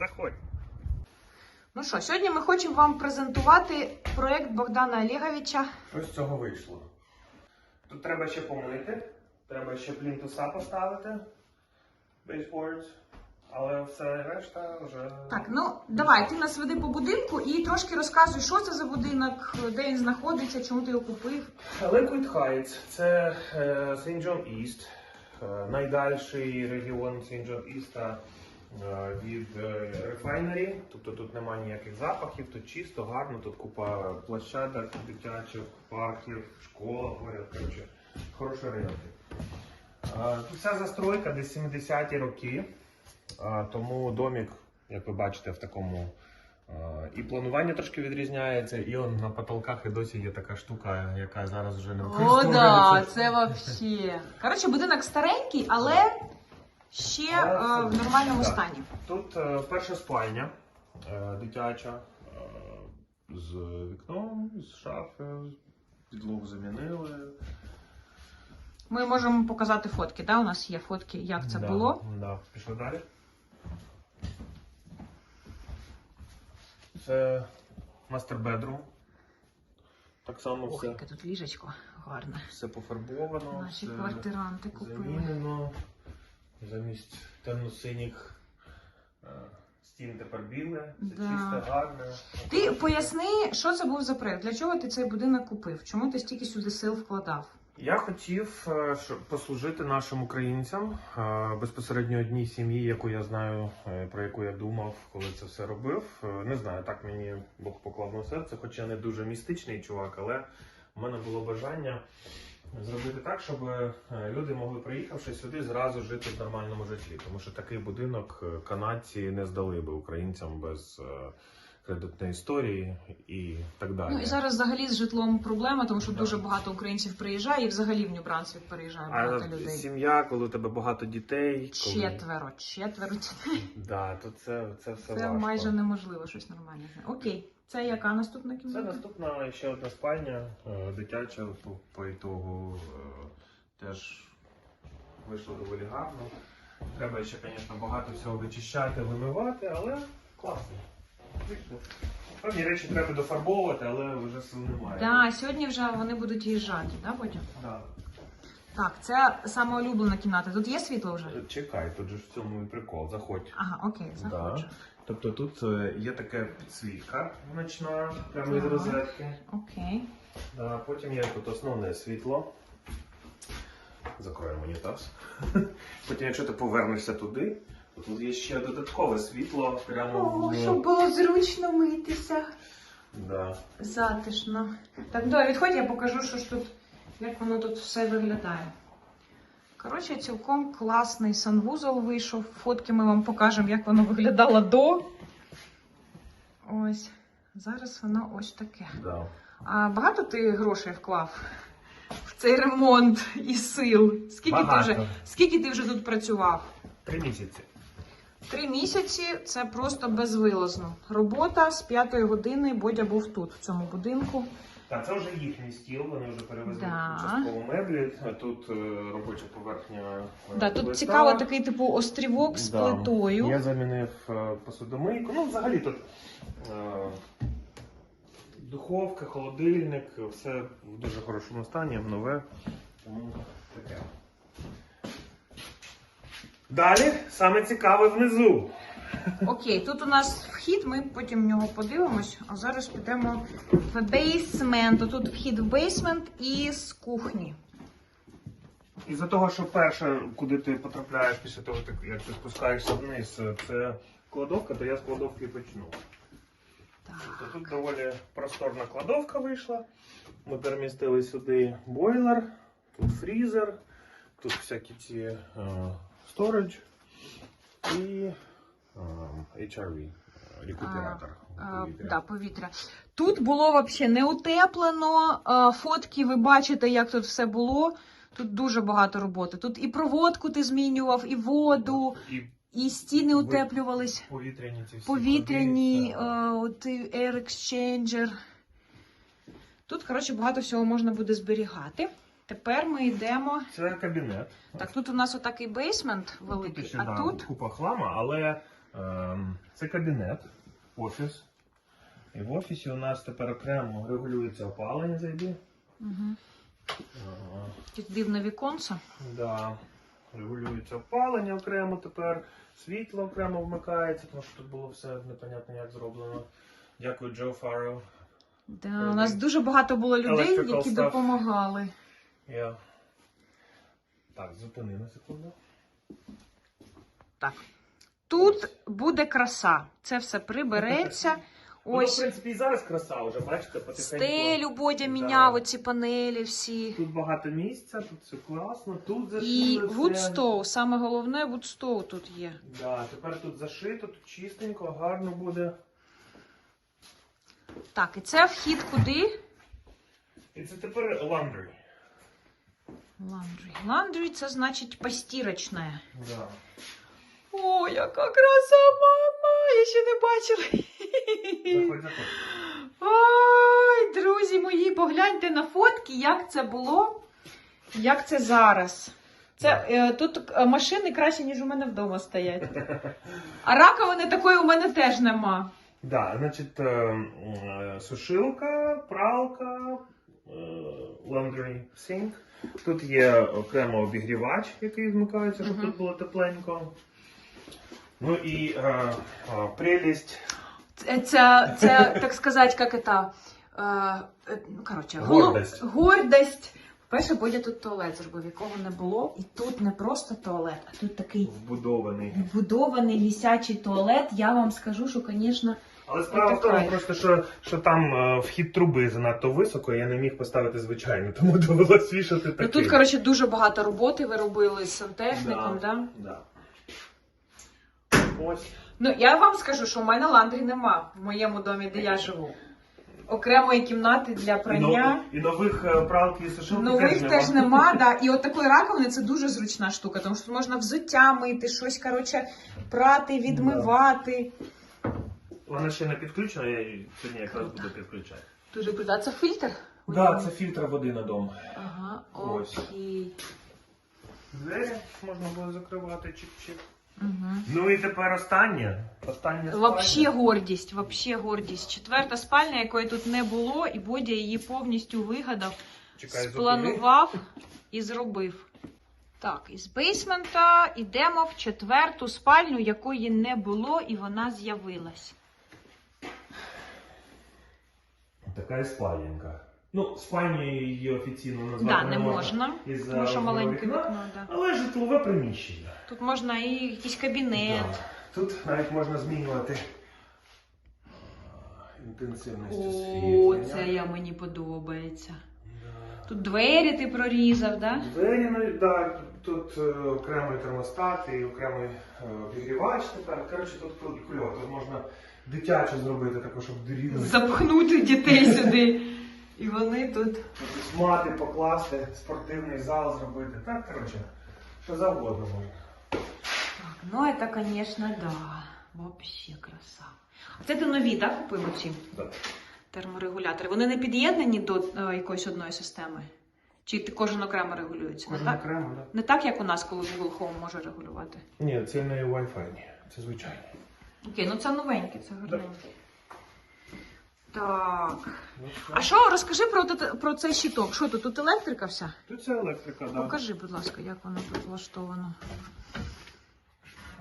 Заходь. Ну що, сьогодні ми хочемо вам презентувати проект Богдана Олеговича. Що з цього вийшло? Тут треба ще помити, треба ще плінтуса поставити, бейсборд, але все решта вже. Так, ну давай, ти нас веди по будинку і трошки розказуй, що це за будинок, де він знаходиться, чому ти його купив. Liquid Heights – це St. John East, е, найдальший регіон St. John East е, від е, рефайнері. Тобто тут немає ніяких запахів, тут чисто, гарно, тут купа площадок, дитячих, парків, школа поряд. Коротше, хороший район. Е, Тут вся застройка десь 70-ті роки, е, тому домик, як ви бачите, в такому. е, І планування трошки відрізняється, і он на потолках і досі є така штука, яка зараз вже не О, використовується. да, це вообще. Коротше, будинок старенький, але ще е, в нормальному так. стані. Тут е, перша спальня е, дитяча е, з вікном, з шафи, підлогу замінили. Ми можемо показати фотки, да? У нас є фотки, як це Да, було. Да. Пішли далі. Це мастер бедрум. Так само Ох, все, яке тут ліжечко гарне. все пофарбовано. Наші все квартиранти купили. замінено. Замість темно-синіх е, стін тепер біле, все Да. чисто, гарне. Ти поясни, що це був за проект? Для чого ти цей будинок купив? Чому ти стільки сюди сил вкладав? Я хотів е, послужити нашим українцям е, безпосередньо одній сім'ї, яку я знаю, про яку я думав, коли це все робив. Не знаю, так мені Бог поклав на серце, хоча не дуже містичний чувак, але в мене було бажання зробити так, щоб е, люди могли, приїхавши сюди, зразу жити в нормальному житлі. Тому що такий будинок е, канадці не здали би українцям без е, кредитної історії і так далі. Ну і зараз взагалі з житлом проблема, тому що Да. дуже багато українців приїжджає, і взагалі в Нью-Брансвік переїжджає багато А людей. сім'я, коли у тебе багато дітей, коли... Четверо, четверо дітей. Да, то це, це все Це важко. майже неможливо щось нормальне. Окей, це яка наступна кімната? Це наступна ще одна спальня, е, дитяча по, по ітогу е, теж вийшло доволі гарно. Треба ще, звісно, багато всього вичищати, вимивати, але класно. Певні речі треба дофарбовувати, але вже сил немає. Да, сьогодні вже вони будуть їжджати, да, потім? Да. Так, це саме улюблена кімната. Тут є світло вже? Чекай, тут же в цьому і прикол, заходь. Ага, окей, заходжу. Тобто тут е, є така підсвітка ночна, прямо із розетки. Окей. Да, потім є тут основне світло. Закроємо унітаз. Потім, якщо ти повернешся туди, то тут є ще додаткове світло. Прямо О, в... щоб було зручно митися. да. Затишно. Так, давай, відходь, я покажу, що ж тут, як воно тут все виглядає. Коротше, цілком класний санвузол вийшов. Фотки ми вам покажемо, як воно виглядало до. Ось. Зараз воно ось таке. Да. А багато ти грошей вклав в цей ремонт і сил? Скільки ти вже, скільки ти вже тут працював? Три місяці. Три місяці це просто безвилазно. Робота з п'ятої години Бодя був тут, в цьому будинку. Так, це вже їхній стіл, вони вже перевезли Да. частково меблі. Тут е, робоча поверхня. е, Да, тут плита. цікаво такий типу острівок з Да. плитою. Я замінив е, посудомийку. Ну, взагалі тут е, духовка, холодильник, все в дуже хорошому стані, нове. Тому таке. Далі саме цікаве внизу. Окей, тут у нас вхід, ми потім в нього подивимось. А зараз підемо в бейсмент. Тут вхід в бейсмент із кухні. Із-за того, що перше, куди ти потрапляєш після того, як- ти спускаєшся вниз, це кладовка, то я з кладовки почну. Так. Тобто тут доволі просторна кладовка вийшла. Ми перемістили сюди бойлер, тут фрізер, тут всякі ці е, storage і HRV, е, рекуператор повітря. да, повітря. Тут було взагалі не утеплено. Фотки ви бачите, як тут все було. Тут дуже багато роботи. Тут і проводку ти змінював, і воду, І і стіни утеплювались. повітряні ці всі Повітряні, е, от Air Exchanger. Тут, коротше, багато всього можна буде зберігати. Тепер ми йдемо. Це кабінет. Так, тут у нас отакий бейсмент Тут великий, ще, а да, тут купа хлама, але Ем, Це кабінет, офіс. І в офісі у нас тепер окремо регулюється опалення зайди. Угу. Тут дивне віконце. Да. Регулюється опалення окремо тепер, світло окремо вмикається, тому що тут було все непонятно як зроблено. Дякую Джо Фаррел. Да, у нас дуже багато було людей, Electrical які stuff. допомагали. Я... Так, зупини на секунду. Так. Тут буде краса. Це все прибереться. Ось. Ну, в принципі, і зараз краса вже, бачите, потихеньку. стелю Бодя міняв, оці панелі всі. Тут багато місця, тут все класно, тут І все. Woodstow, саме головне Woodstow тут є. Да, тепер тут зашито, тут чистенько, гарно буде. Так, і це вхід куди? І це тепер laundry. Ландрі. Ландрі це значить постірочне. Да. О, яка краса, мама! Я ще не бачила. Заходь, заходь. Ой, друзі мої, погляньте на фотки, як це було, як це зараз. Це, е, тут е, машини краще, ніж у мене вдома стоять. А раковини такої у мене теж нема. Да, значить, е, е, сушилка, пралка, е, laundry sink. Тут є окремо обігрівач, який вмикається, щоб Мгм. тут було тепленько. Ну і е, е, прелість. Це, це, так сказати, як це, е, е, ну, коротше, голо- Гордость. гордость. Перше, Бодя тут туалет зробив, якого не було. І тут не просто туалет, а тут такий Вбудований. вбудований вісячий туалет. Я вам скажу, що, звісно, Але справа в тому, кайф. просто що, що там е, вхід труби занадто високо, я не міг поставити звичайно, тому довелося вішати такий. Ну тут, коротше, дуже багато роботи ви робили з сантехніком, да. Да. Ось. Ну я вам скажу, що в мене ландрі нема в моєму домі, де я живу. Окремої кімнати для прання. і нових е, пралки і сушилки Нових теж нема, да. І от такої раковини це дуже зручна штука, тому що можна взуття мити, щось коротше, прати, відмивати. Вона ще не підключена, я її сьогодні якраз буду підключати. Дуже круто. А це фільтр? Так, да, це фільтр води на дом. Ага, Ось. окей. Двері можна було закривати чик-чик. Угу. Ну і тепер останнє. Останнє Вообще гордість, вообще гордість. Четверта спальня, якої тут не було, і Бодя її повністю вигадав, Чекай, спланував і зробив. Так, із бейсмента йдемо в четверту спальню, якої не було, і вона з'явилась. Така і спальненька. Ну, спальнею її офіційно назвати Да, не можна, із-за тому що маленьке вікно. Да. Але житлове приміщення. Тут можна і якийсь кабінет. Да. Тут навіть можна змінювати а, інтенсивність О, освітлення. це я мені подобається. Да. Тут двері ти прорізав, да? Двері, ну, да, тут е, окремий термостат і окремий е, обігрівач тепер. Коротше, тут кульок. Тут можна дитяче зробити, також щоб дорівнювати. Запхнути дітей сюди. І вони тут. Якісь мати покласти, спортивний зал зробити. Так, коротше, що завгодно можна. Так, ну это, конечно, да. Вообще краса. А це ти нові, так, купив оці Так. терморегулятори? Вони не під'єднані до е, якоїсь одної системи? Чи ти кожен окремо регулюється? Не Кожен так? окремо, так? Не так, як у нас, коли Google Home може регулювати. Ні, це не Wi-Fi, це звичайно. Окей, ну це новеньке, це гарненьке. Так. Ну. А що, розкажи про, про цей щиток. Що тут? Тут електрика вся? Тут це електрика, так. Да. Покажи, будь ласка, як воно тут влаштовано.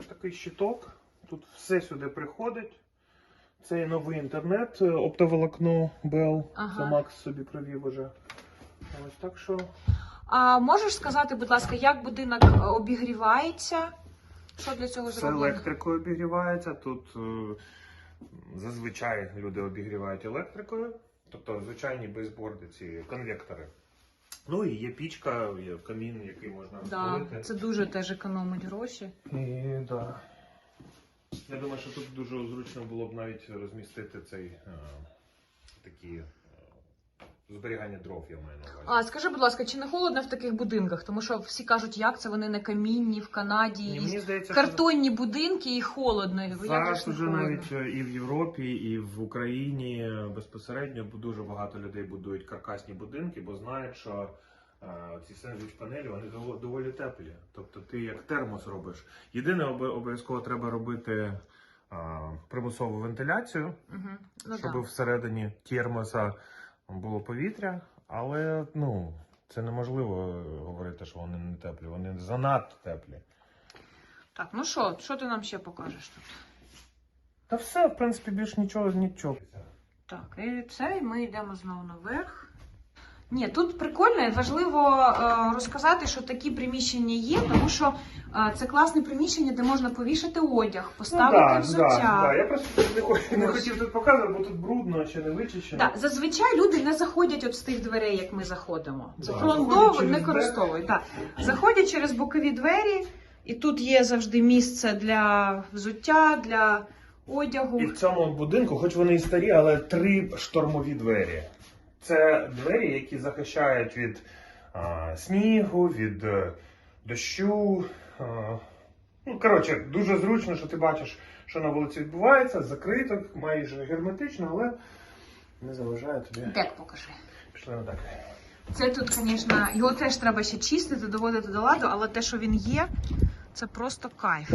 Ось такий щиток. Тут все сюди приходить. Це новий інтернет, е, оптоволокно Bell. Ага. Це Макс собі провів уже. Ось так що. А можеш сказати, будь ласка, як будинок е, обігрівається? Що для цього Це зроблено? електрикою обігрівається. Тут е, зазвичай люди обігрівають електрикою, тобто звичайні бейсборди, ці конвектори. Ну і є пічка, є камін, який можна Да, розпалити. це дуже теж економить гроші. І да. Я думаю, що тут дуже зручно було б навіть розмістити цей е, такі зберігання дров, я маю на увазі. А скажи, будь ласка, чи не холодно в таких будинках? Тому що всі кажуть, як це вони не камінні в Канаді, Ні, і мені здається, що картонні будинки і холодно. і якось зараз не вже холодно. навіть е, і в Європі, і в Україні безпосередньо дуже багато людей будують каркасні будинки, бо знають, що а, ці сендвіч панелі, вони дово- доволі теплі. Тобто ти як термос робиш. Єдине обе- обов'язково треба робити а, примусову вентиляцію, Угу. Ну, щоб да. всередині термоса було повітря, але ну, це неможливо говорити, що вони не теплі. Вони занадто теплі. Так, ну що, що ти нам ще покажеш тут? Та все, в принципі, більш нічого нічого. Так, і це ми йдемо знову наверх. Ні, тут прикольно і важливо е, розказати, що такі приміщення є, тому що е, це класне приміщення, де можна повішати одяг, поставити Ну, да, взуття. Да, да. Я просто не, хо- не хотів тут показувати, бо тут брудно чи не вичищено. Да, зазвичай люди не заходять от з тих дверей, як ми заходимо. Це Да, фронтово не користовують. Так. Заходять через бокові двері, і тут є завжди місце для взуття, для одягу. І в цьому будинку, хоч вони і старі, але три штормові двері. Це двері, які захищають від а, снігу, від е, дощу. А, ну, коротше, дуже зручно, що ти бачиш, що на вулиці відбувається, закрито, майже герметично, але не заважає тобі. Так, покажи. Пішли на так. Це тут, звісно, його теж треба ще чистити, доводити до ладу, але те, що він є, це просто кайф.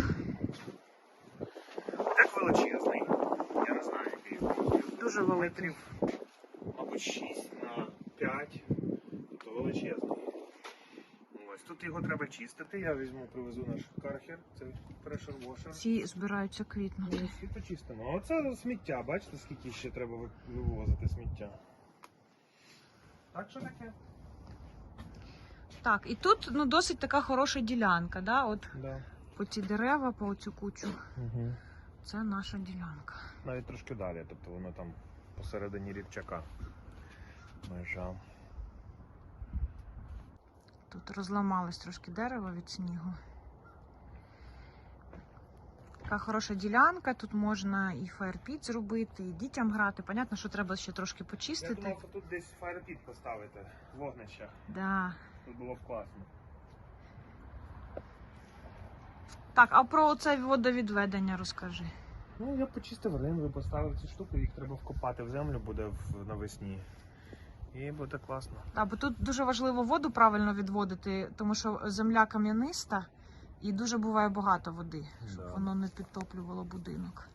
Як величезний. Я не знаю, який. Дуже великий. Мабуть, 6 на 5. Тобто величезний. Ось тут його треба чистити. Я візьму, привезу наш кархер. Це прешер вошер. Ці збираються квітнути. Ми всі почистимо. А оце сміття, бачите, скільки ще треба вивозити сміття. Так що таке? Так, і тут ну, досить така хороша ділянка, да? От Да. по ці дерева, по цю кучу. Угу. Це наша ділянка. Навіть трошки далі, тобто воно там посередині рівчака. Межа. Тут розламалось трошки дерево від снігу. Така хороша ділянка, тут можна і фаєрпіт зробити, і дітям грати. Понятно, що треба ще трошки Я почистити. думав, що тут десь фаєрпіт поставити, вогнище. Да. Тут було б класно. Так, а про це водовідведення розкажи. Ну, я почистив ринви, поставив ці штуки, їх треба вкопати в землю буде навесні. І буде класно. Так, бо тут дуже важливо воду правильно відводити, тому що земля кам'яниста і дуже буває багато води, щоб Да. воно не підтоплювало будинок.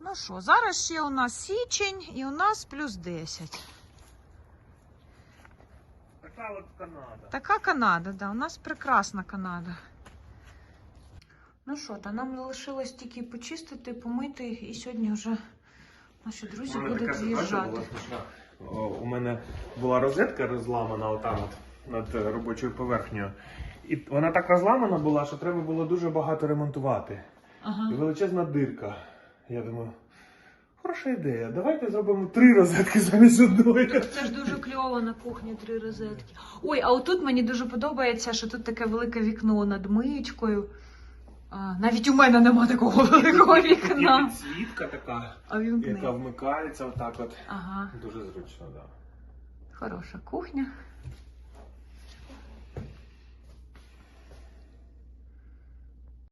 Ну що, зараз ще у нас січень і у нас плюс 10. Така от Канада. Така Канада, да, у нас прекрасна Канада. Ну що, та нам залишилось тільки почистити, помити, і сьогодні вже наші друзі У будуть така У мене була розетка розламана отам от над е, робочою поверхнею. І вона так розламана була, що треба було дуже багато ремонтувати. Ага. І величезна дирка. Я думаю, хороша ідея. Давайте зробимо три розетки замість одної. Це ж дуже кльово на кухні три розетки. Ой, а отут мені дуже подобається, що тут таке велике вікно над миючкою. А, навіть у мене нема такого великого вікна. Світка така, А яка вмикається отак от. Ага, Дуже зручно, так. Да. хороша кухня.